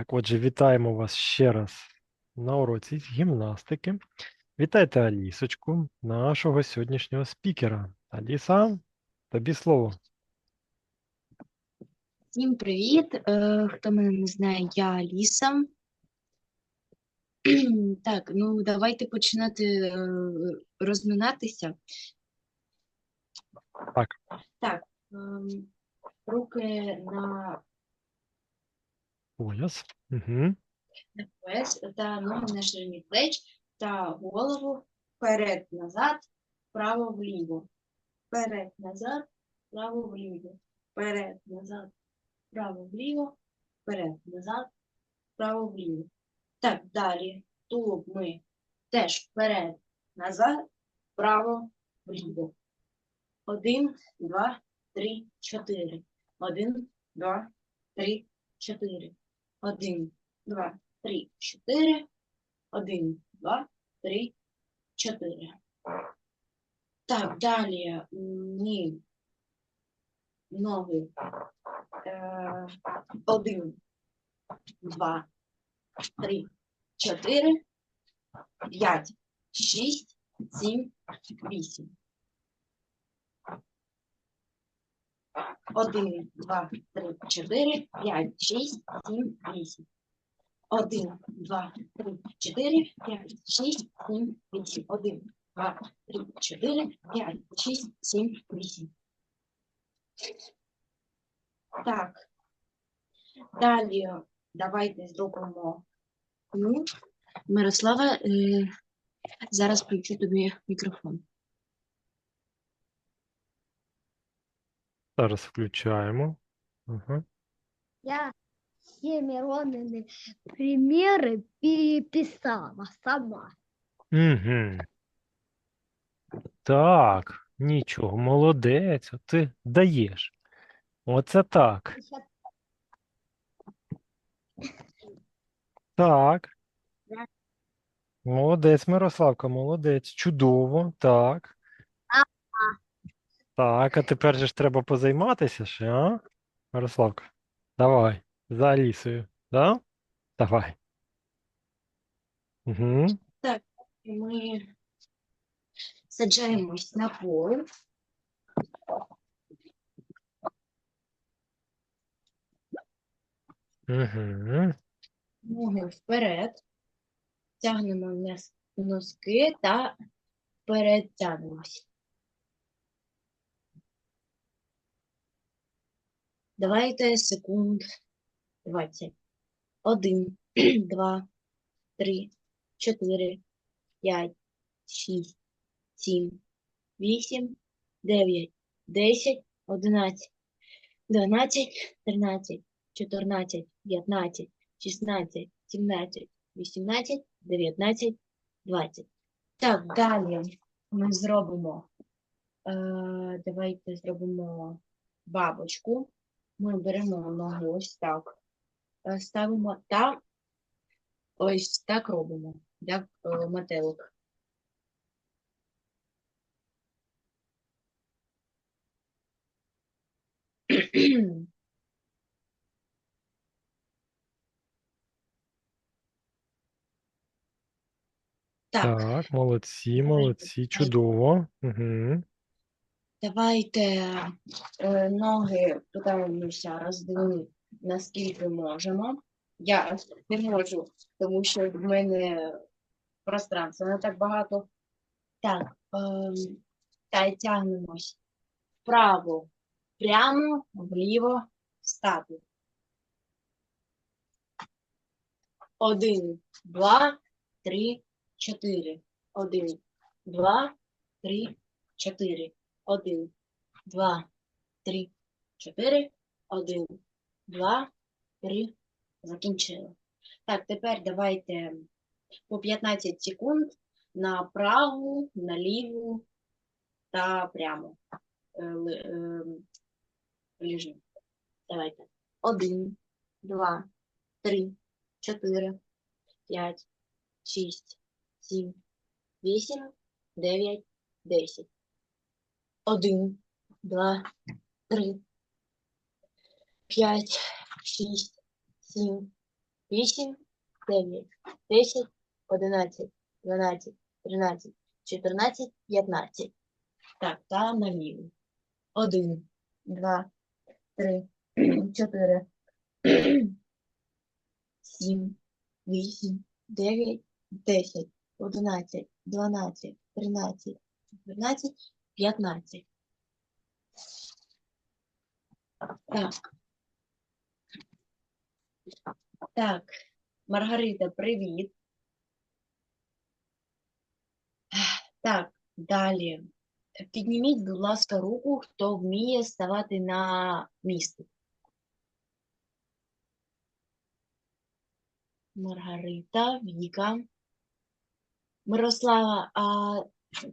Так, отже, вітаємо вас ще раз на уроці з гімнастики. Вітайте Алісочку, нашого сьогоднішнього спікера. Аліса, тобі слово. Всім привіт! Е, Хто мене не знає, я Аліса. Так, ну давайте починати е, розминатися. Так. Так, ем, руки на Пояс. Угу. на пояс та ноги на ширині плеч та голову вперед-назад, вправо-вліво. Вперед-назад, вправо-вліво. Вперед-назад, вправо-вліво. Вперед-назад, вправо-вліво. Так, далі. Тулуб ми теж вперед, назад, вправо, вліво. Один, два, три, чотири. Один, два, три, чотири. Один, два, три, чотири. Один, два, три, чотири. Так, далі ні. Ноги. Е, один, два, три, чотири, п'ять, шість, сім, вісім. Один, два, три, чотири, п'ять, шість, сім, вісім. Один, два, три, чотири, п'ять, шість, сім, вісім. Один, два, три, чотири, п'ять, шість, сім, вісім. Так. Далі давайте зробимо. Ну, Мирослава, е, зараз включу тобі мікрофон. Зараз включаємо. Угу. Я все Миронины примеры переписала сама. Угу. Так, нічого, молодець, ти даєш. Оце так. Так. Молодець, Мирославка, молодець. Чудово, так. Так, а тепер же ж треба позайматися ще, а? Мирославка, давай, за Алісою, да? Давай. Угу. Ми саджаємось на пол. Угу. Ноги вперед, тягнемо носки та вперед Давайте секунд 20. Один, два, три, чотири, п'ять, шість, сім, вісім, дев'ять, десять, одинадцять, дванадцять, тринадцять, чотирнадцять, п'ятнадцять, 16, 17, 18, 19, 20. Так, далі ми зробимо. Е, давайте зробимо бабочку. Ми беремо ногу ось так. е, Ставимо та ось так робимо, як е, метелик. Так. Так, молодці, молодці, чудово. Угу. Давайте е, ноги питаємося розділити наскільки можемо. Я не можу, тому що в мене пространства не так багато. Так, ем, та й тягнемось вправо, прямо, вліво, стати. Один, два, три, чотири. Один, два, три, чотири. Один, два, три, чотири. Один, два, три. Закінчили. Так, тепер давайте по 15 секунд на праву, на ліву та прямо. Е, е, ліжимо. Давайте. Один, два, три, чотири, п'ять, шість, сім, вісім, дев'ять, десять. Один, два, три, п'ять, шість, сім, вісім, дев'ять, десять, одинадцять, дванадцять, тринадцять, чотирнадцять, п'ятнадцять. Так, та наліво. Один, два, три, чотири, сім, вісім, дев'ять, десять, одинадцять, дванадцять, тринадцять, чотирнадцять, п'ятнадцять. Так. Так, Маргарита, привіт. Так, далі. Підніміть, будь ласка, руку, хто вміє ставати на місце. Маргарита, Віка. Мирослава, а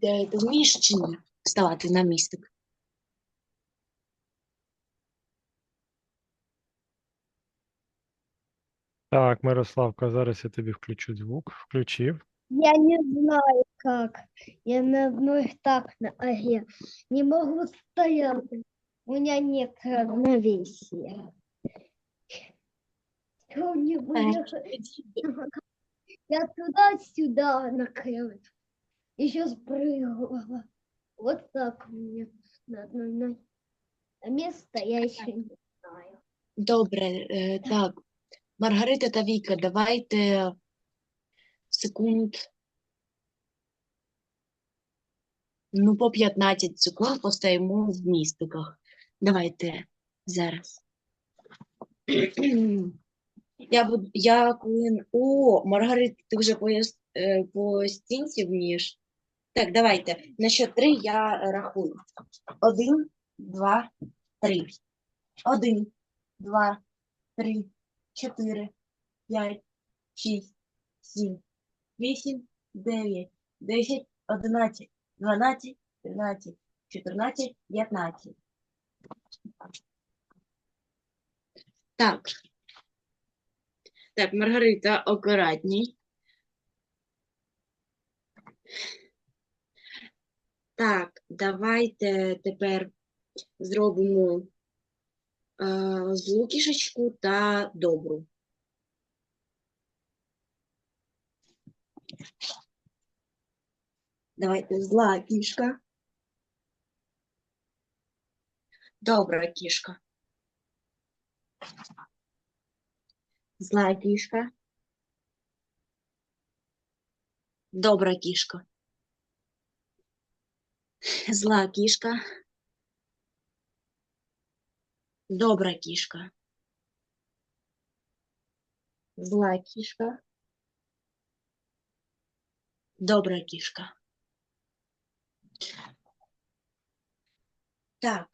е, ти вмієш чи ні ставати на містик? Так, Мирославка, зараз я тобі включу звук. Включив. Я не знаю как. Я на одной так на ноге. Не могу стоять. У меня нет равновесия. Сегодня Я туда-сюда накрыла. Еще спрыгивала. Вот так меня на одной ноге. Место я еще не знаю. Добре, е, так. Маргарита та Віка, давайте секунд. Ну, по 15 секунд постоїмо в містиках. Давайте зараз. Я буду, я коли... О, Маргарита, ти вже по, е, по стінці вмієш? Так, давайте. На що три я рахую. Один, два, три. Один, два, три, чотири, п'ять, шість, сім, вісім, дев'ять, десять, одинадцять, дванадцять, тринадцять, чотирнадцять, п'ятнадцять. Так. Так, Маргарита, акуратній. Так, давайте тепер зробимо е, злу кішечку та добру. Давайте зла кішка. Добра кішка. Зла кішка. Добра кішка. Зла кішка. Добра кішка. Зла кішка. Добра кішка. Так.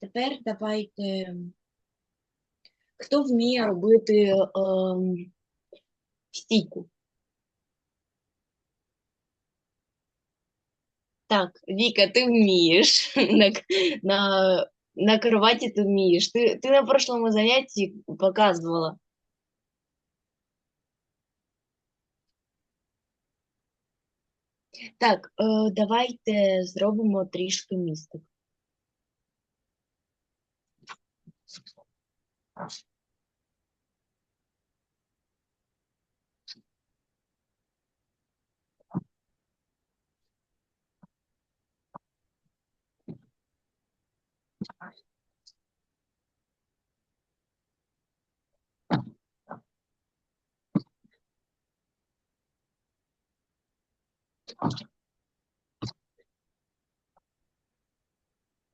Тепер давайте. Хто вміє робити ем, стійку? Так, Віка, ти вмієш. На, на, на кроваті ти вмієш. Ти, ти на прошлому занятті показувала. Так, е, давайте зробимо трішки містик.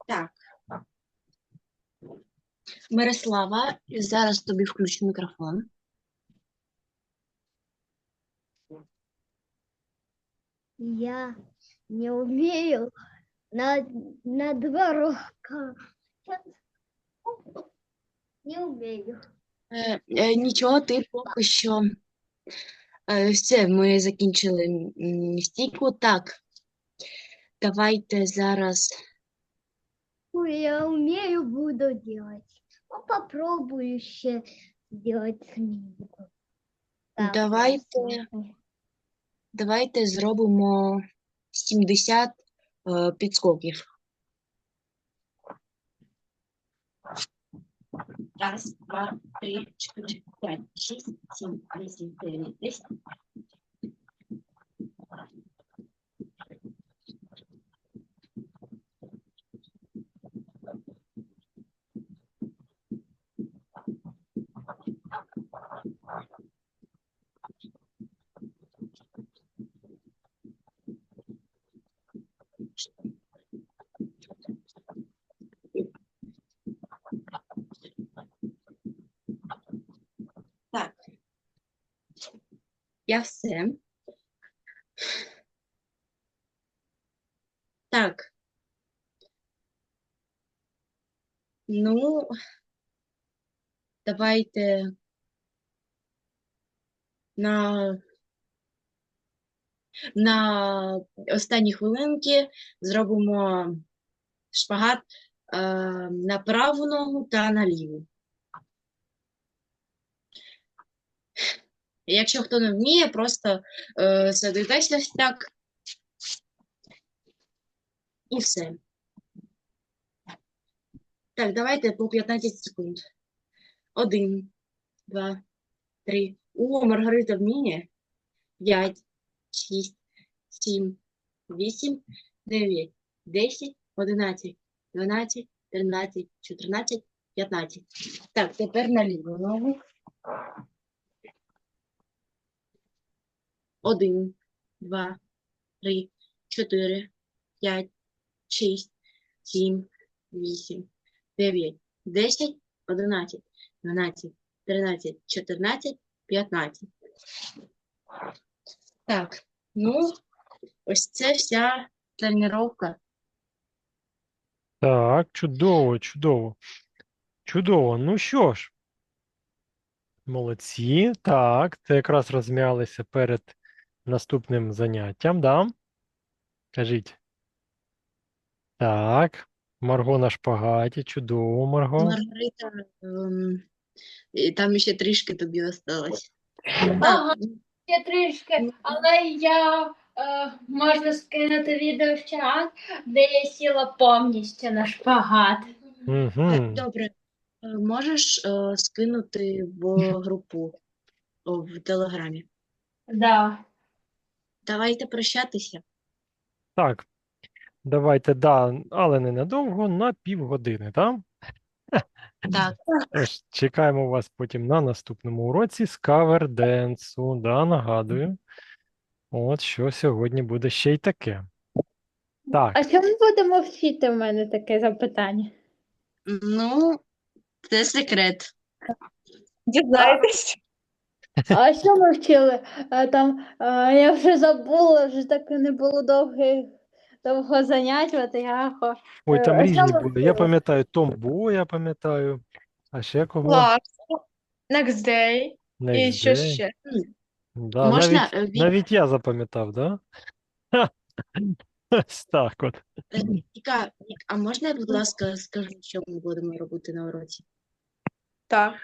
Так. Мирослава, зараз тобі включу мікрофон. Я не умею на, на дворах. Не умею. Е, е, нічого, ти поки що. Е, все, ми закінчили стійку. Так. Давайте зараз. Ой, я умею, буду делать. Ну, попробую еще сделать сминку. Давайте. Давайте зробимо 70 е, підскоків. Раз, два, три, чотири, п'ять, шість, сім, вісім, дев'ять, десять. Так. Я все. Так. Ну, давайте на, на останні хвилинки зробимо шпагат е, на праву ногу та на ліву. Якщо хто не вміє, просто е, ось так. І все. Так, давайте по 15 секунд. Один, два, три. О, Маргарита вміє. П'ять, шість, сім, вісім, дев'ять, десять, одинадцять, дванадцять, тринадцять, чотирнадцять, п'ятнадцять. Так, тепер на ліву ногу. Один, два, три, чотири, п'ять, шість, сім, вісім, дев'ять, десять, одинадцять, дванадцять, тринадцять, чотирнадцять, п'ятнадцять. Так, ну, ось це вся тренування. Так, чудово, чудово. Чудово. Ну що ж, молодці. Так, це якраз розм'ялися перед наступним заняттям, да? Кажіть. Так, Марго на шпагаті, чудово, Марго. Маргарита, ем, і там ще трішки тобі осталось. Ага, ще трішки, але я е, можу скинути відео в чат, де я сіла повністю на шпагат. Угу. Так, добре. Е, Можеш е, скинути в групу о, в Телеграмі. Да. Давайте прощатися. Так, давайте, да, але ненадовго, на півгодини, так? Так, Тож, чекаємо вас потім на наступному уроці з каверденсу. Да, нагадую. От що сьогодні буде ще й таке. Так, А що ми будемо вчити? У мене таке запитання. ну, це секрет. Дізнаєтесь. А що ми вчили? Е, Там е, я вже забула, вже так не було довгих, довго занять, от я хо- ой, там Е, а різні були. Я пам'ятаю Томбо, я пам'ятаю. А ще кого? Клас. Next day. І Next що Day. ще? Да, Можна, навіть, навіть я запам'ятав, да? Ось так от. Віка, а можна я, будь ласка, скажу, що ми будемо робити на уроці? Так.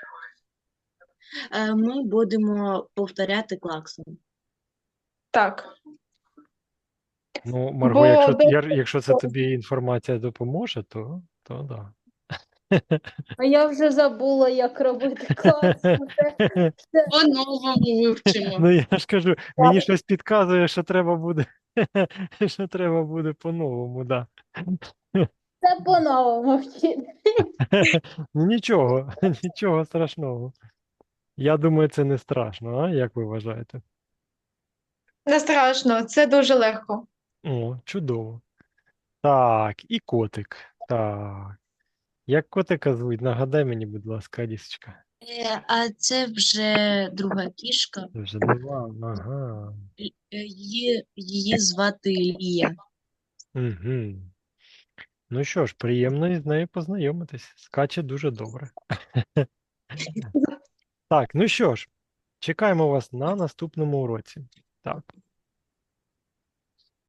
Е, Ми будемо повторяти клаксон. Так. Ну, Марго, Бо якщо, я- якщо це тобі інформація допоможе, то, то да. А я вже забула, як робити клас. Це- По-новому вивчимо. Ну, я ж кажу, мені щось підказує, що треба буде, що треба буде по-новому, да. Це по-новому вчити. Ну, Нічого, нічого страшного. Я думаю, це не страшно, а? Як ви вважаєте? Не страшно, це дуже легко. О, чудово. Так, і котик. Так. Як котика звуть? Нагадай мені, будь ласка, Алісочка. Е, А це вже друга кішка. Це вже два. Ага. Е, Її, її звати Лія. Угу. Ну що ж, приємно із нею познайомитись. Скаче дуже добре. Так, ну що ж, чекаємо вас на наступному уроці. Так.